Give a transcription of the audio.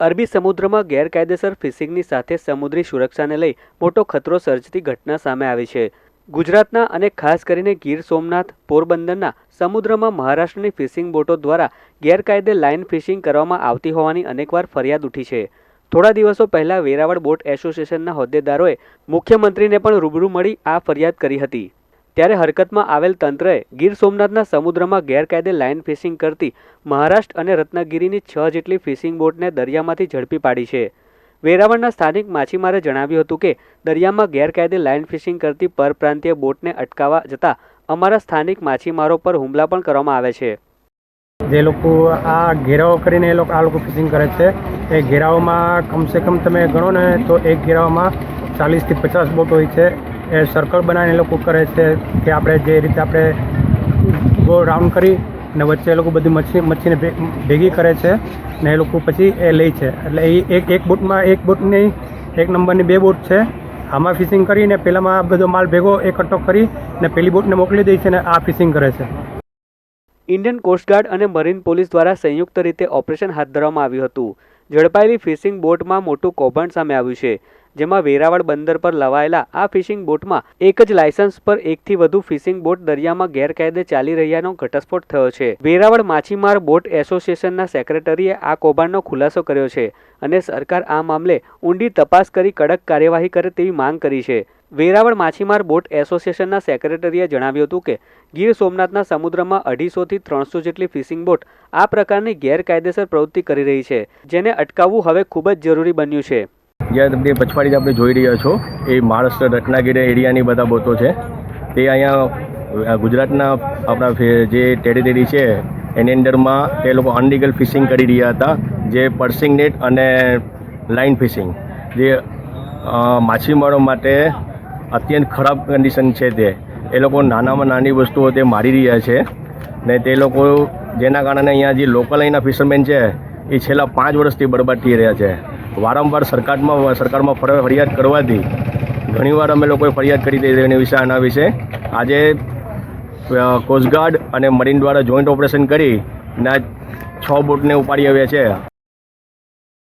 અરબી સમુદ્રમાં ગેરકાયદેસર ફિશિંગની સાથે સમુદ્રી સુરક્ષાને લઈ મોટો ખતરો સર્જતી ઘટના સામે આવી છે. ગુજરાતના અને ખાસ કરીને ગીર સોમનાથ, પોરબંદરના સમુદ્રમાં મહારાષ્ટ્રની ફિશિંગ બોટો દ્વારા ગેરકાયદે લાઇન ફિશિંગ કરવામાં આવતી હોવાની અનેકવાર ફરિયાદ ઉઠી છે. થોડા દિવસો પહેલા વેરાવળ બોટ એસોસિએશનના હોદ્દેદારોએ મુખ્યમંત્રીને પણ રૂબરૂ મળી આ ફરિયાદ કરી હતી. ત્યારે હરકતમાં આવેલ તંત્રએ ગીર સોમનાથના સમુદ્રમાં ગેરકાયદે લાઇન ફિશિંગ કરતી મહારાષ્ટ્ર અને રત્નાગીરીની છ જેટલી ફિશિંગ બોટને દરિયામાંથી ઝડપી પાડી છે. વેરાવળના સ્થાનિક માછીમારે જણાવ્યું હતું કે, દરિયામાં ગેરકાયદે લાઇન ફિશિંગ કરતી પરપ્રાંતીય બોટને અટકાવવા જતાં અમારા સ્થાનિક માછીમારો પર હુમલા પણ કરવામાં આવે છે. જે લોકો આ ઘેરાવો કરીને એ લોકો આ લોકો ફિશિંગ કરે છે, એ ઘેરાવમાં કમસે કમ તમે ગણો ને તો એક ઘેરાવમાં ચાલીસથી પચાસ બોટ હોય છે. એ સર્કલ બનાવીને એ લોકો કરે છે કે આપણે જે રીતે આપણે ગોળ રાઉન્ડ કરી અને વચ્ચે એ લોકો બધી મચ્છી મચ્છીને ભેગી કરે છે ને એ લોકો પછી એ લે છે. એટલે એ એક એક બોટમાં એક બોટની એક નંબરની બે બોટ છે. આમાં ફિશિંગ કરીને પહેલાંમાં બધો માલ ભેગો એકઠો કરી ને પેલી બોટને મોકલી દે છે ને આ ફિશિંગ કરે છે. ઇન્ડિયન કોસ્ટગાર્ડ અને મરીન પોલીસ દ્વારા સંયુક્ત રીતે ઓપરેશન હાથ ધરવામાં આવ્યું હતું. ઝડપાયેલી ફિશિંગ બોટમાં મોટું કૌભાંડ સામે આવ્યું છે. જેમાં વેરાવળ બંદર પર લવાયેલા આ ફિશિંગ બોટમાં એક જ લાયસન્સ પર એકથી વધુ ફિશિંગ બોટ દરિયામાં ગેરકાયદે ચાલી રહ્યાનો ઘટસ્ફોટ થયો છે. વેરાવળ માછીમાર બોટ એસોસિએશનના સેક્રેટરીએ આ કૌભાંડનો ખુલાસો કર્યો છે અને સરકાર આ મામલે ઊંડી તપાસ કરી કડક કાર્યવાહી કરે તેવી માંગ કરી છે. વેરાવળ માછીમાર બોટ એસોસિએશનના સેક્રેટરીએ જણાવ્યું હતું કે, ગીર સોમનાથના સમુદ્રમાં અઢીસોથી ત્રણસો જેટલી ફિશિંગ બોટ આ પ્રકારની ગેરકાયદેસર પ્રવૃત્તિ કરી રહી છે, જેને અટકાવવું હવે ખૂબ જ જરૂરી બન્યું છે. જ્યાં તમને પછવાડી આપણે જોઈ રહ્યા છો, એ મહારાષ્ટ્ર રત્નાગીરી એરિયાની બધા બોટો છે. તે અહીંયા ગુજરાતના આપણા જે ટેરિટરી છે, એની અંદરમાં એ લોકો અનલીગલ ફિશિંગ કરી રહ્યા હતા, જે પર્સિંગ નેટ અને લાઇન ફિશિંગ જે માછીમારો માટે અત્યંત ખરાબ કન્ડિશન છે તે. એ લોકો નાનામાં નાની વસ્તુઓ તે મારી રહ્યા છે. ને તે લોકો, જેના કારણે અહીંયા જે લોકલ અહીંના ફિશરમેન છે, એ છેલ્લા પાંચ વર્ષથી બરબાદ થઈ રહ્યા છે. વારંવાર સરકારમાં સરકારમાં ફર- ફરિયાદ કરવાથી ઘણીવાર અમે લોકોએ ફરિયાદ કરી દીધી એની વિશે, આના વિશે. આજે કોસ્ટગાર્ડ અને મરીન દ્વારા જોઈન્ટ ઓપરેશન કરી ને છ બોટને ઉપાડી આવ્યા છે.